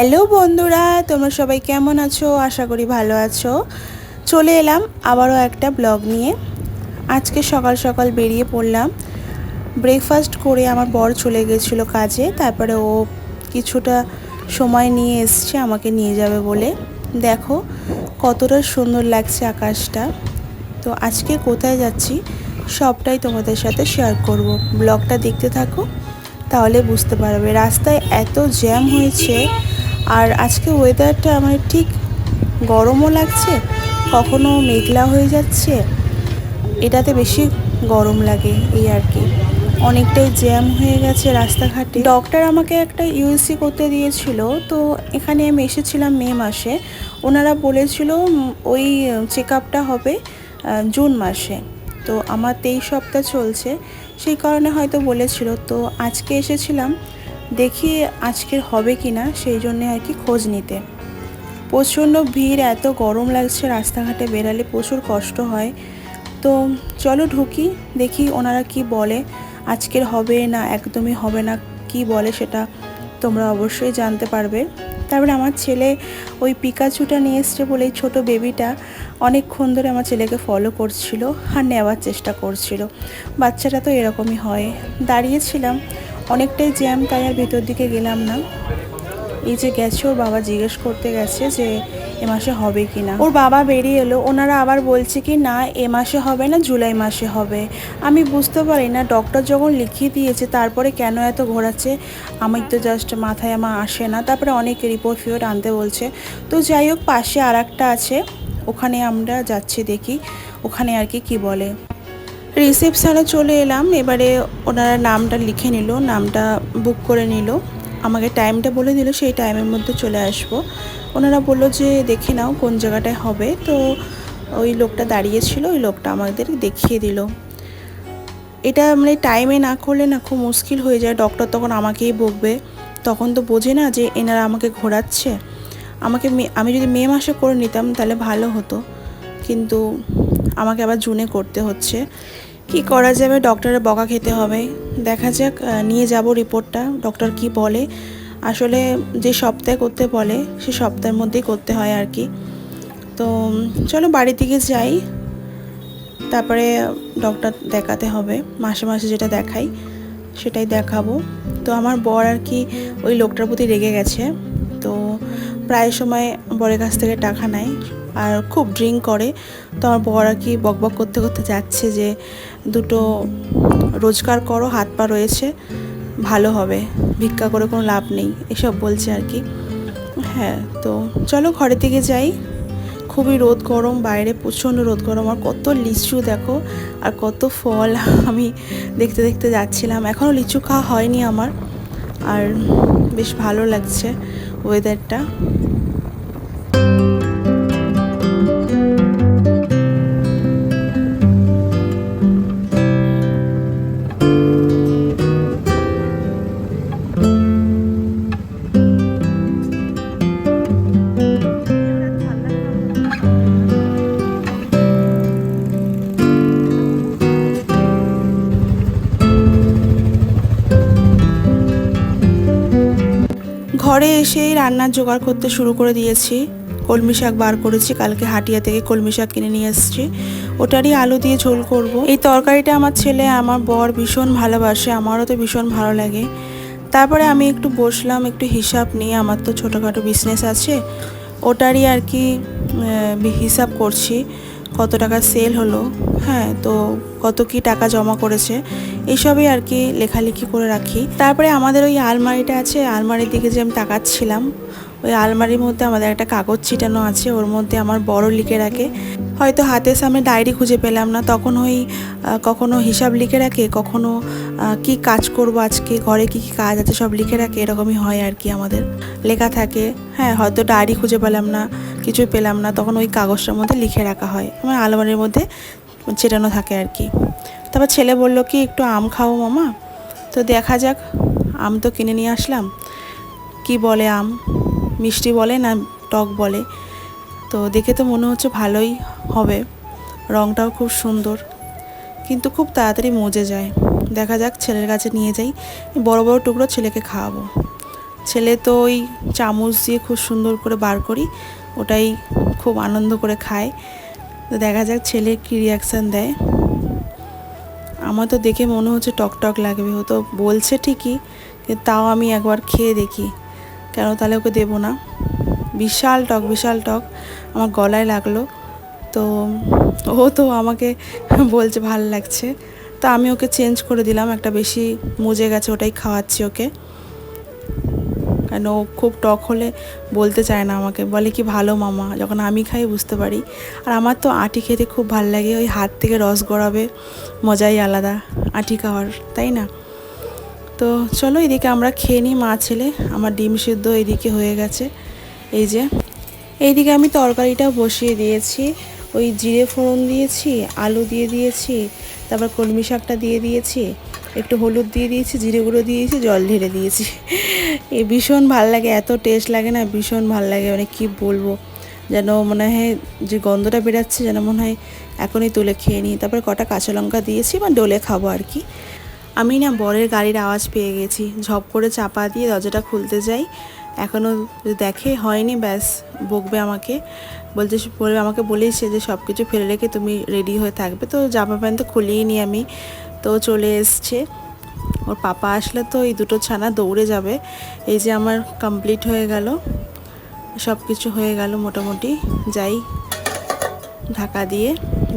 Hello বন্ধুরা, তোমরা সবাই কেমন আছো? আশা করি ভালো আছো। চলে এলাম আবারও একটা ব্লগ নিয়ে। আজকে সকাল সকাল বেরিয়ে পড়লাম। ব্রেকফাস্ট করে আমার বর চলে গেছিল কাজে, তারপরে ও কিছুটা সময় নিয়ে এসছে, আমাকে নিয়ে যাবে বলে। দেখো কতটা সুন্দর লাগছে আকাশটা। তো আজকে কোথায় যাচ্ছি সবটাই তোমাদের সাথে শেয়ার করব। ব্লগটা দেখতে থাকো, তাহলে বুঝতে পারবে। রাস্তায় এত জ্যাম হয়েছে আর আজকে ওয়েদারটা আমার ঠিক গরমও লাগছে, কখনো মেঘলা হয়ে যাচ্ছে, এটাতে বেশি গরম লাগে এই আর কি। অনেকটাই জ্যাম হয়ে গেছে রাস্তাঘাটে। ডক্টর আমাকে একটা ইউএসসি করতে দিয়েছিল, তো এখানে আমি এসেছিলাম মে মাসে। ওনারা বলেছিল ওই চেক আপটা হবে জুন মাসে। তো আমার তেইশ সপ্তাহ চলছে, সেই কারণে হয়তো বলেছিল। তো আজকে এসেছিলাম দেখি আজকের হবে কি না সেই জন্যে আর কি খোঁজ নিতে। প্রচণ্ড ভিড়, এত গরম লাগছে, রাস্তাঘাটে বেরালে প্রচুর কষ্ট হয়। তো চলো ঢুকি, দেখি ওনারা কি বলে, আজকের হবে না, একদমই হবে না, কি বলে সেটা তোমরা অবশ্যই জানতে পারবে। তারপরে আমার ছেলে ওই পিকাচুটা নিয়ে এসছে বলে, এই ছোটো বেবিটা অনেকক্ষণ ধরে আমার ছেলেকে ফলো করছিল আর নেওয়ার চেষ্টা করছিল। বাচ্চাটা তো এরকমই হয়। দাঁড়িয়েছিলাম অনেকটাই জ্যাম তাই আর ভিতর দিকে গেলাম না। এই যে গেছে, ওর বাবা জিজ্ঞেস করতে গেছে যে, এ মাসে হবে কি না? ওর বাবা বেরিয়ে এলো, ওনারা আবার বলছে কি, না, এ মাসে হবে না, জুলাই মাসে হবে। আমি বুঝতে পারি না ডক্টর যখন লিখিয়ে দিয়েছে, তারপরে কেন এত ঘোরাচ্ছে? আমি তো জাস্ট মাথায় আমার আসে না। তারপরে অনেক রিপোর্ট ফিওর্ট আনতে বলছে। তো যাই হোক, পাশে আর আছে, ওখানে আমরা যাচ্ছি দেখি, ওখানে আর কি, কী বলে। রিসেপশানে চলে এলাম, এবারে ওনারা নামটা লিখে নিল, নামটা বুক করে নিল। আমাকে টাইমটা বলে দিল, সেই টাইমের মধ্যে চলে আসব। ওনারা বলল যে, দেখে নাও কোন জায়গাটায় হবে। তো ওই লোকটা দাঁড়িয়েছিল ওই লোকটা আমাদের দেখিয়ে দিল। এটা মানে টাইমে না করলে না খুব মুশকিল হয়ে যায়। ডক্টর তখন আমাকেই বকবে। তখন তো বোঝে না যে, এনারা আমাকে ঘোরাচ্ছে। আমাকে আমি যদি মে মাসে করে নিতাম, তাহলে ভালো হতো। কিন্তু আমাকে আবার জুনে করতে হচ্ছে। কি করা যাবে? ডক্টরের বকা খেতে হবে। দেখা যাক নিয়ে যাব রিপোর্টটা ডক্টর কি বলে? আসলে যে সপ্তাহে করতে বলে, সে সপ্তাহের মধ্যেই করতে হয় আর কি। তো চলো বাড়ির দিকে যাই। তারপরে ডক্টর দেখাতে হবে। মাসে মাসে যেটা দেখাই, সেটাই দেখাবো। তো আমার বর আর কি ওই লোকটার প্রতি রেগে গেছে। প্রায় সময় বরের কাছ থেকে টাকা নেয় আর খুব ড্রিঙ্ক করে। তো আমার বর আর কি বকবক করতে করতে যাচ্ছে যে, দুটো রোজগার করো, হাত পা রয়েছে, ভালো হবে, ভিক্ষা করে কোনো লাভ নেই। এসব বলছে আর কি। হ্যাঁ তো চলো ঘরের দিকে যাই। খুবই রোদ গরম, বাইরে প্রচণ্ড রোদ গরম। আর কত লিচু দেখো, আর কত ফল আমি দেখতে দেখতে যাচ্ছিলাম। এখনও লিচু খাওয়া হয়নি আমার, আর বেশ ভালো লাগছে। ওয়েদারটা ঘরে এসেই রান্নার জোগাড় করতে শুরু করে দিয়েছি। কলমি শাক বার করেছি, কালকে হাটিয়া থেকে কলমি শাক কিনে নিয়ে এসেছি। ওটারই আলু দিয়ে ঝোল করব। এই তরকারিটা আমার ছেলে, আমার বর ভীষণ ভালোবাসে, আমারও তো ভীষণ ভালো লাগে। তারপরে আমি একটু বসলাম, একটু হিসাব নিয়ে আমার তো ছোটোখাটো বিজনেস আছে। ওটারই আর কি হিসাব করছি। কত টাকা সেল হলো হ্যাঁ তো কত কি টাকা জমা করেছে এইসবই আর কি লেখালেখি করে রাখি। তারপরে আমাদের ওই আলমারিটা আছে, আলমারির দিকে যে আমি তাকাচ্ছিলাম ওই আলমারির মধ্যে আমাদের একটা কাগজ ছিটানো আছে, ওর মধ্যে আমার বড় লিখে রাখে। হয়তো হাতের সামনে ডায়েরি খুঁজে পেলাম না, তখন ওই কখনো হিসাব লিখে রাখে, কখনো কি কাজ করব আজকে, ঘরে কি কি কাজ আছে সব লিখে রাখে, এরকমই হয় আর কি আমাদের। লেখা থাকে হ্যাঁ হয়তো ডায়েরি খুঁজে পেলাম না, কিছুই পেলাম না, তখন ওই কাগজটার মধ্যে লিখে রাখা হয়। আমার আলমারির মধ্যে চেটানো থাকে আর কি। তারপর ছেলে বলল, কি একটু আম খাও মামা? তো দেখা যাক, আম তো কিনে নিয়ে আসলাম। কি বলে আম? মিষ্টি বলে না টক বলে। তো দেখে তো মনে হচ্ছে ভালোই হবে। রঙটাও খুব সুন্দর। কিন্তু খুব তাড়াতাড়ি মজে যায়। দেখা যাক ছেলের কাছে নিয়ে যাই। বড় বড় টুকরো ছেলেকে খাওয়াবো। ছেলে তো ওই চামচ দিয়ে খুব সুন্দর করে বার করি, ওটাই খুব আনন্দ করে খায়। তো দেখা যাক ছেলে কী রিয়াকশান দেয়। আমার তো দেখে মনে হচ্ছে টক টক লাগবে। ও তো বলছে ঠিকই তাও আমি একবার খেয়ে দেখি। কেন তাহলে ওকে দেবো না? বিশাল টক বিশাল টক। আমার গলায় লাগল। তো ও তো আমাকে বলছে ভালো লাগছে। তো আমি ওকে চেঞ্জ করে দিলাম। একটা বেশি মজে গেছে, ওটাই খাওয়াচ্ছি ওকে। কেন ও খুব টক হলে বলতে চায় না আমাকে। বলে কি ভালো মামা, যখন আমি খাই বুঝতে পারি। আর আমার তো আটি খেতে খুব ভালো লাগে। ওই হাত থেকে রস গড়াবে, মজাই আলাদা। আটি খাওয়ার, তাই না? তো চলো এদিকে আমরা খেয়ে নিই, মা ছেলে, আমার ডিম সিদ্ধ এদিকে হয়ে গেছে। এই যে, এইদিকে আমি তরকারিটাও বসিয়ে দিয়েছি, ওই জিরে ফোড়ন দিয়েছি, আলু দিয়ে দিয়েছি, তারপর কলমি শাকটা দিয়ে দিয়েছি, একটু হলুদ দিয়ে দিয়েছি, জিরে গুঁড়ো দিয়েছি, জল ঢেলে দিয়েছি। এ ভীষণ ভালো লাগে, এত টেস্ট লাগে না, ভীষণ ভালো লাগে মানে কি বলব, যেন মনে হয় যে গন্ধটা বেরাচ্ছে, যেন মনে হয় এখনই তুলে খেয়ে নিই। তারপর কটা কাঁচা লঙ্কা দিয়েছি, বা ডোলে খাব আর কি। আমি না বরের গাড়ির আওয়াজ পেয়ে গেছি। ঝপ করে চাপা দিয়ে দরজাটা খুলতে যাই। এখনও দেখে হয়নি, ব্যাস, বকবে আমাকে। বলছে, বলবে, আমাকে বলেইছে যে সব কিছু ফেলে রেখে তুমি রেডি হয়ে থাকবে। তো জামা প্যান্ট তো খুলিয়ে নি আমি। তো চলে এসছে। ওর পাপা আসলে তো এই দুটো ছানা দৌড়ে যাবে। এই যে আমার কমপ্লিট হয়ে গেল। সব কিছু হয়ে গেল মোটামুটি। যাই ঢাকা দিয়ে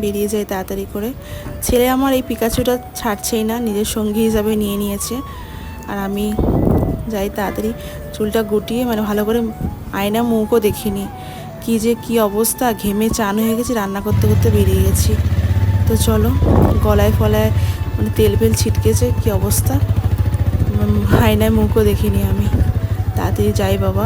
বেরিয়ে যায় তাড়াতাড়ি করে। ছেলে আমার এই পিকাচুটা ছাড়ছেই না, নিজের সঙ্গী হিসাবে নিয়ে নিয়েছে। আর আমি যাই তাড়াতাড়ি চুলটা গুটিয়ে মানে ভালো করে আয়না মুখও দেখিনি। কি যে কি অবস্থা, ঘেমে চান হয়ে গেছি, রান্না করতে করতে বেরিয়ে গেছি। তো চলো, গলায় ফলায় মানে তেল ফেল ছিটকেছে, কি অবস্থা? আয়নায় মুখও দেখিনি আমি। তাড়াতাড়ি যাই বাবা।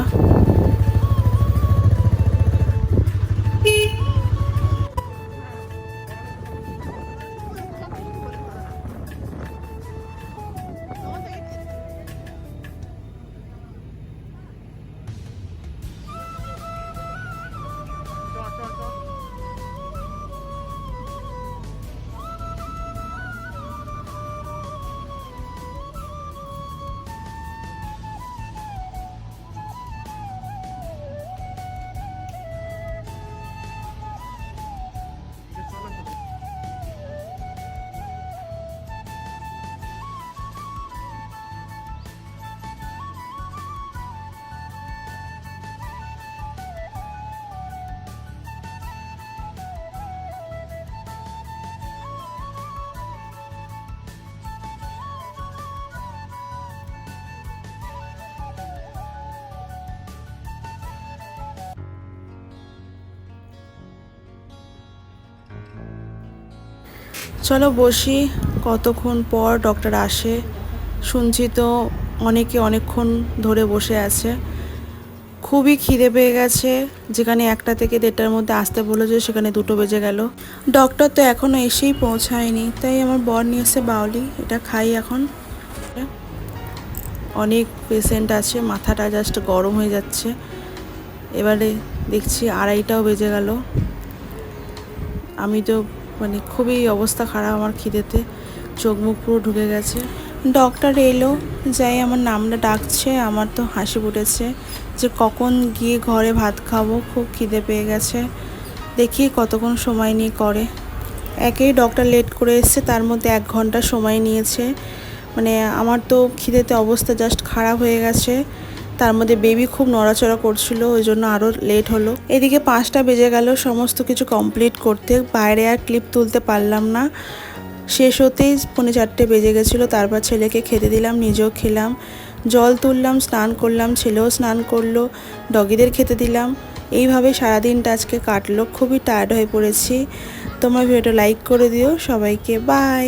চলো বসি। কতক্ষণ পর ডক্টর আসে, শুনছি তো অনেকে অনেকক্ষণ ধরে বসে আছে। খুবই খিদে পেয়ে গেছে, যেখানে একটা থেকে দেড়টার মধ্যে আসতে বলেছে, সেখানে দুটো বেজে গেল। ডক্টর তো এখনও এসেই পৌঁছায়নি, তাই আমার বর নিয়ে এসে বাউলি, এটা খাই এখন। অনেক পেশেন্ট আছে, মাথাটা জাস্ট গরম হয়ে যাচ্ছে। এবারে দেখছি আড়াইটাও বেজে গেল। আমি তো মানে খুবই অবস্থা খারাপ আমার খিদেতে। চোখ মুখ পুরো ঢুকে গেছে। ডক্টর এলো, যাই আমার নামটা ডাকছে, আমার তো হাসি ফুটেছে যে কখন গিয়ে ঘরে ভাত খাব, খুব খিদে পেয়ে গেছে। দেখি কতক্ষণ সময় নিয়ে করে। একেই ডক্টর লেট করে এসছে, তার মধ্যে এক ঘণ্টা সময় নিয়েছে। মানে আমার তো খিদেতে অবস্থা জাস্ট খারাপ হয়ে গেছে। তার মধ্যে বেবি খুব নড়াচড়া করছিল, ওই জন্য আরও লেট হলো। এদিকে পাঁচটা বেজে গেল, সমস্ত কিছু কমপ্লিট করতে। বাইরে আর ক্লিপ তুলতে পারলাম না। শেষ হতেই পৌনে চারটে বেজে গেছিল, তারপর ছেলেকে খেতে দিলাম, নিজেও খেলাম। জল তুললাম, স্নান করলাম, ছেলেও স্নান করল ডগিদের খেতে দিলাম। এইভাবে সারাদিনটা আজকে কাটলো, খুবই টায়ার্ড হয়ে পড়েছি। তোমার ভিডিওটা লাইক করে দিও, সবাইকে বাই